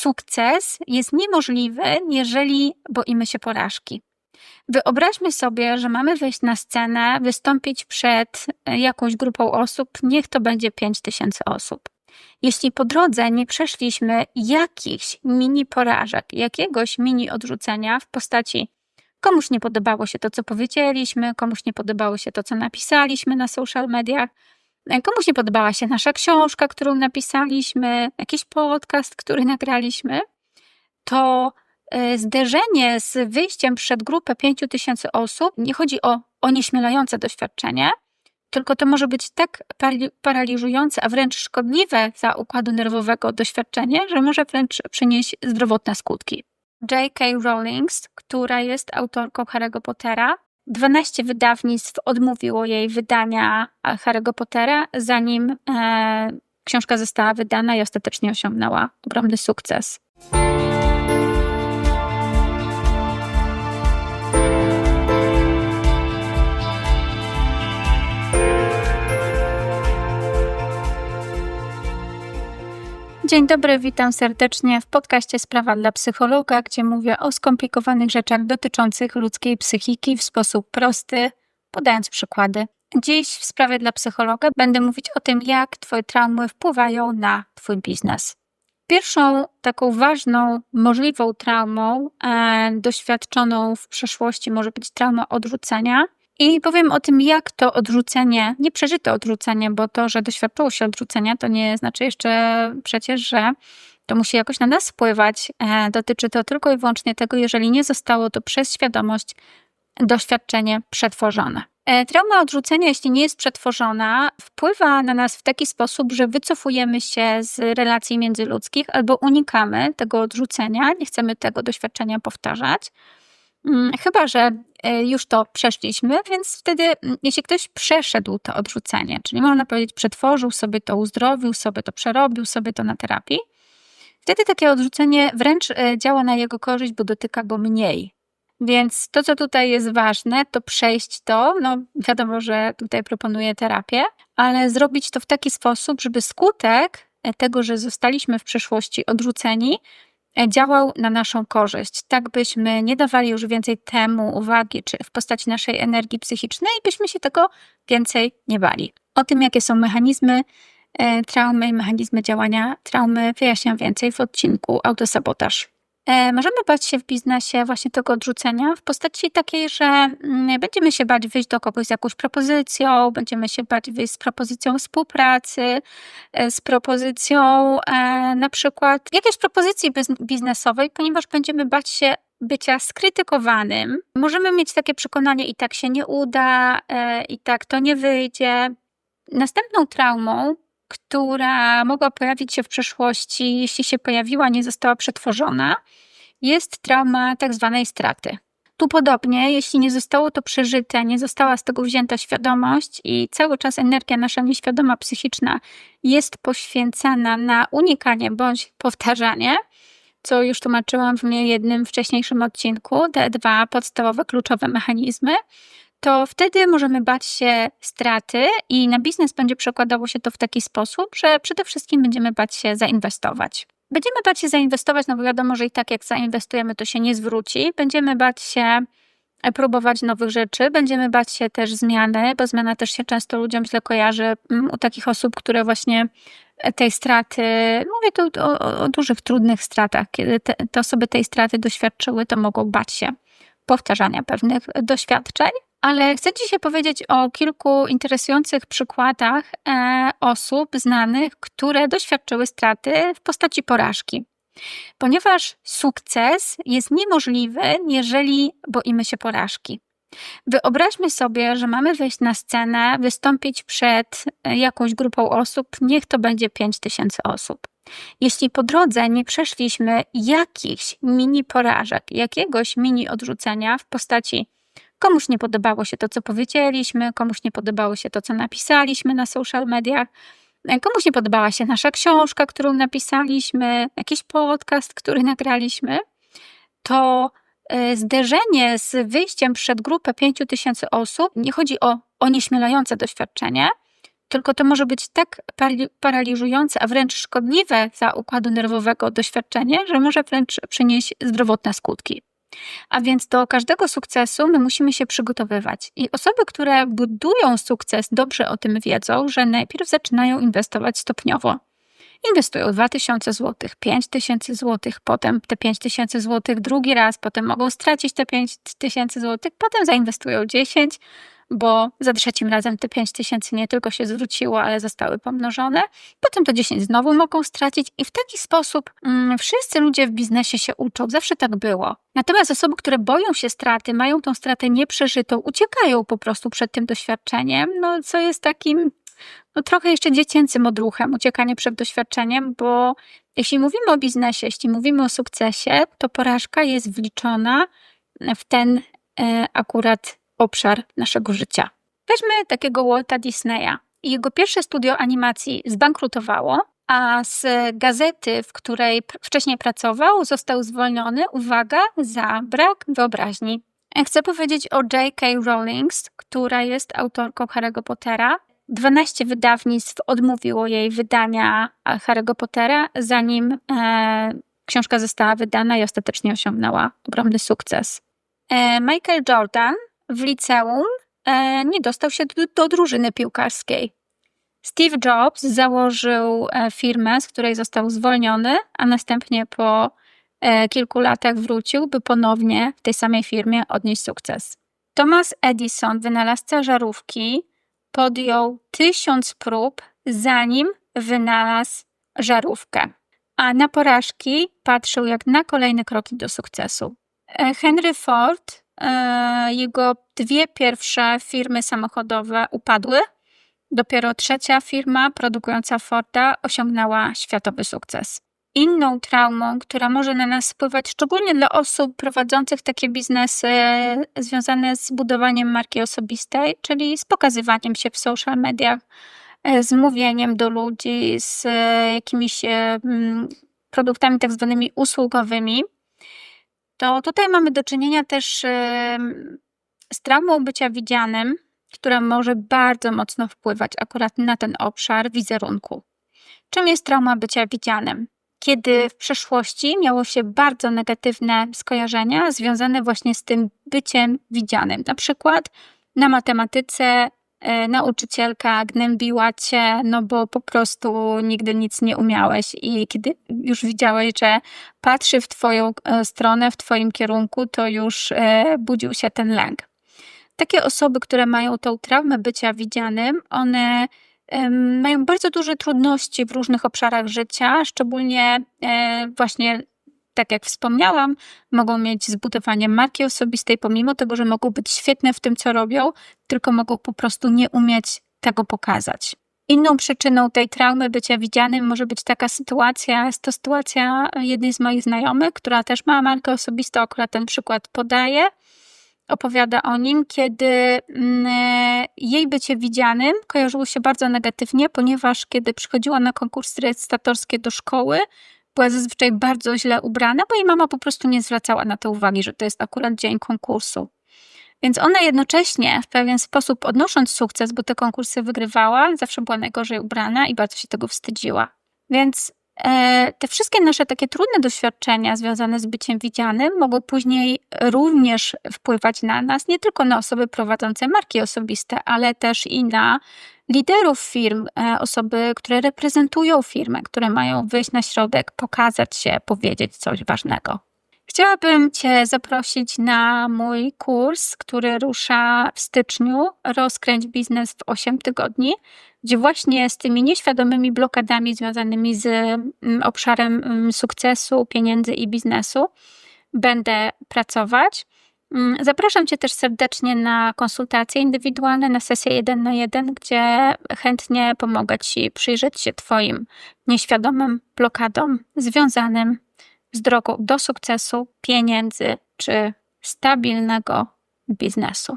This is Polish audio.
sukces jest niemożliwy, jeżeli boimy się porażki. Wyobraźmy sobie, że mamy wejść na scenę, wystąpić przed e, jakąś grupą osób, niech to będzie 5000 osób. Jeśli po drodze nie przeszliśmy jakichś mini porażek, jakiegoś mini odrzucenia w postaci komuś nie podobało się to, co powiedzieliśmy, komuś nie podobało się to, co napisaliśmy na social mediach, komuś nie podobała się nasza książka, którą napisaliśmy, jakiś podcast, który nagraliśmy, to e, zderzenie z wyjściem przed grupę 5000 osób nie chodzi o onieśmielające doświadczenie, tylko to może być tak paraliżujące, a wręcz szkodliwe dla układu nerwowego doświadczenie, że może wręcz przynieść zdrowotne skutki. J.K. Rowling, która jest autorką Harry'ego Pottera, 12 wydawnictw odmówiło jej wydania Harry'ego Pottera, zanim e, książka została wydana i ostatecznie osiągnęła ogromny sukces. Dzień dobry, witam serdecznie w podcaście Sprawa dla psychologa, gdzie mówię o skomplikowanych rzeczach dotyczących ludzkiej psychiki w sposób prosty, podając przykłady. Dziś w sprawie dla psychologa będę mówić o tym, jak Twoje traumy wpływają na Twój biznes. Pierwszą taką ważną, możliwą traumą e, doświadczoną w przeszłości może być trauma odrzucenia, i powiem o tym, jak to odrzucenie, nie przeżyte odrzucenie, bo to, że doświadczyło się odrzucenia, to nie znaczy jeszcze przecież, że to musi jakoś na nas wpływać. E, dotyczy to tylko i wyłącznie tego, jeżeli nie zostało to przez świadomość doświadczenie przetworzone. E, trauma odrzucenia, jeśli nie jest przetworzona, wpływa na nas w taki sposób, że wycofujemy się z relacji międzyludzkich albo unikamy tego odrzucenia, nie chcemy tego doświadczenia powtarzać. Mm, chyba, że e, już to przeszliśmy, więc wtedy, mm, jeśli ktoś przeszedł to odrzucenie, czyli można powiedzieć, przetworzył sobie to, uzdrowił sobie to, przerobił sobie to na terapii, wtedy takie odrzucenie wręcz e, działa na jego korzyść, bo dotyka go mniej. Więc to, co tutaj jest ważne, to przejść to. No, wiadomo, że tutaj proponuję terapię, ale zrobić to w taki sposób, żeby skutek e, tego, że zostaliśmy w przeszłości odrzuceni, działał na naszą korzyść, tak byśmy nie dawali już więcej temu uwagi, czy w postaci naszej energii psychicznej, byśmy się tego więcej nie bali. O tym, jakie są mechanizmy e, traumy i mechanizmy działania traumy, wyjaśniam więcej w odcinku Autosabotaż. E, możemy bać się w biznesie właśnie tego odrzucenia w postaci takiej, że mm, będziemy się bać wyjść do kogoś z jakąś propozycją, będziemy się bać wyjść z propozycją współpracy, e, z propozycją e, na przykład jakiejś propozycji biznesowej, ponieważ będziemy bać się bycia skrytykowanym. Możemy mieć takie przekonanie, i tak się nie uda, i tak to nie wyjdzie. Następną traumą która mogła pojawić się w przeszłości, jeśli się pojawiła, nie została przetworzona, jest trauma tak zwanej straty. Tu podobnie, jeśli nie zostało to przeżyte, nie została z tego wzięta świadomość i cały czas energia nasza nieświadoma, psychiczna jest poświęcana na unikanie bądź powtarzanie, co już tłumaczyłam w jednym wcześniejszym odcinku, te dwa podstawowe kluczowe mechanizmy, to wtedy możemy bać się straty i na biznes będzie przekładało się to w taki sposób, że przede wszystkim będziemy bać się zainwestować. Będziemy bać się zainwestować, no bo wiadomo, że i tak jak zainwestujemy, to się nie zwróci. Będziemy bać się e, próbować nowych rzeczy, będziemy bać się też zmiany, bo zmiana też się często ludziom źle kojarzy mm, u takich osób, które właśnie e, tej straty, mówię tu o, o, o dużych, trudnych stratach, kiedy te, te osoby tej straty doświadczyły, to mogą bać się powtarzania pewnych doświadczeń. Ale chcę dzisiaj powiedzieć o kilku interesujących przykładach e, osób znanych, które doświadczyły straty w postaci porażki. Ponieważ sukces jest niemożliwy, jeżeli boimy się porażki. Wyobraźmy sobie, że mamy wejść na scenę, wystąpić przed e, jakąś grupą osób, niech to będzie 5000 osób. Jeśli po drodze nie przeszliśmy jakichś mini porażek, jakiegoś mini odrzucenia w postaci Komuś nie podobało się to, co powiedzieliśmy, komuś nie podobało się to, co napisaliśmy na social mediach, e, komuś nie podobała się nasza książka, którą napisaliśmy, jakiś podcast, który nagraliśmy, to e, zderzenie z wyjściem przed grupę 5000 osób nie chodzi o onieśmielające doświadczenie, tylko to może być tak paraliżujące, a wręcz szkodliwe dla układu nerwowego doświadczenie, że może wręcz przynieść zdrowotne skutki. A więc do każdego sukcesu my musimy się przygotowywać. I osoby, które budują sukces, dobrze o tym wiedzą, że najpierw zaczynają inwestować stopniowo. Inwestują 2000 zł, 5000 zł, potem te 5000 zł drugi raz, potem mogą stracić te 5000 zł, potem zainwestują 10, bo za trzecim razem te 5 tysięcy nie tylko się zwróciło, ale zostały pomnożone. Potem to 10 znowu mogą stracić i w taki sposób mm, wszyscy ludzie w biznesie się uczą. Zawsze tak było. Natomiast osoby, które boją się straty, mają tą stratę nieprzeżytą, uciekają po prostu przed tym doświadczeniem, no co jest takim no, trochę jeszcze dziecięcym odruchem, uciekanie przed doświadczeniem, bo jeśli mówimy o biznesie, jeśli mówimy o sukcesie, to porażka jest wliczona w ten e, akurat obszar naszego życia. Weźmy takiego Walta Disneya. Jego pierwsze studio animacji zbankrutowało, a z gazety, w której wcześniej pracował, został zwolniony, uwaga, za brak wyobraźni. Chcę powiedzieć o J.K. Rowling, która jest autorką Harry'ego Pottera. 12 wydawnictw odmówiło jej wydania Harry'ego Pottera, zanim e, książka została wydana i ostatecznie osiągnęła ogromny sukces. E, Michael Jordan w liceum e, nie dostał się do, do drużyny piłkarskiej. Steve Jobs założył e, firmę, z której został zwolniony, a następnie po e, kilku latach wrócił, by ponownie w tej samej firmie odnieść sukces. Thomas Edison, wynalazca żarówki, podjął tysiąc prób, zanim wynalazł żarówkę, a na porażki patrzył jak na kolejne kroki do sukcesu. Henry Ford jego dwie pierwsze firmy samochodowe upadły. Dopiero trzecia firma produkująca Forda osiągnęła światowy sukces. Inną traumą, która może na nas wpływać, szczególnie dla osób prowadzących takie biznesy związane z budowaniem marki osobistej, czyli z pokazywaniem się w social mediach, e, z mówieniem do ludzi, z e, jakimiś produktami tak zwanymi usługowymi, to tutaj mamy do czynienia też z traumą bycia widzianym, która może bardzo mocno wpływać akurat na ten obszar wizerunku. Czym jest trauma bycia widzianym? Kiedy w przeszłości miało się bardzo negatywne skojarzenia związane właśnie z tym byciem widzianym. Na przykład na matematyce nauczycielka gnębiła cię, no bo po prostu nigdy nic nie umiałeś i kiedy już widziałeś, że patrzy w twoją e, stronę, w twoim kierunku, to już e, budził się ten lęk. Takie osoby, które mają tą traumę bycia widzianym, one mają bardzo duże trudności w różnych obszarach życia, szczególnie właśnie tak jak wspomniałam, mogą mieć zbudowanie marki osobistej, pomimo tego, że mogą być świetne w tym, co robią, tylko mogą po prostu nie umieć tego pokazać. Inną przyczyną tej traumy bycia widzianym może być taka sytuacja, jest to sytuacja jednej z moich znajomych, która też ma markę osobistą, akurat ten przykład podaje. Opowiada o nim, kiedy mm, jej bycie widzianym kojarzyło się bardzo negatywnie, ponieważ kiedy przychodziła na konkursy recytatorskie do szkoły, była zazwyczaj bardzo źle ubrana, bo jej mama po prostu nie zwracała na to uwagi, że to jest akurat dzień konkursu. Więc ona jednocześnie w pewien sposób odnosząc sukces, bo te konkursy wygrywała, zawsze była najgorzej ubrana i bardzo się tego wstydziła. Więc te wszystkie nasze takie trudne doświadczenia związane z byciem widzianym mogą później również wpływać na nas, nie tylko na osoby prowadzące marki osobiste, ale też i na liderów firm, e, osoby, które reprezentują firmę, które mają wyjść na środek, pokazać się, powiedzieć coś ważnego. Chciałabym Cię zaprosić na mój kurs, który rusza w styczniu. Rozkręć biznes w 8 tygodni, gdzie właśnie z tymi nieświadomymi blokadami związanymi z mm, obszarem mm, sukcesu, pieniędzy i biznesu będę pracować. Mm, zapraszam Cię też serdecznie na konsultacje indywidualne, na sesję 1 na 1, gdzie chętnie pomogę Ci przyjrzeć się Twoim nieświadomym blokadom związanym z drogą do sukcesu, pieniędzy czy stabilnego biznesu.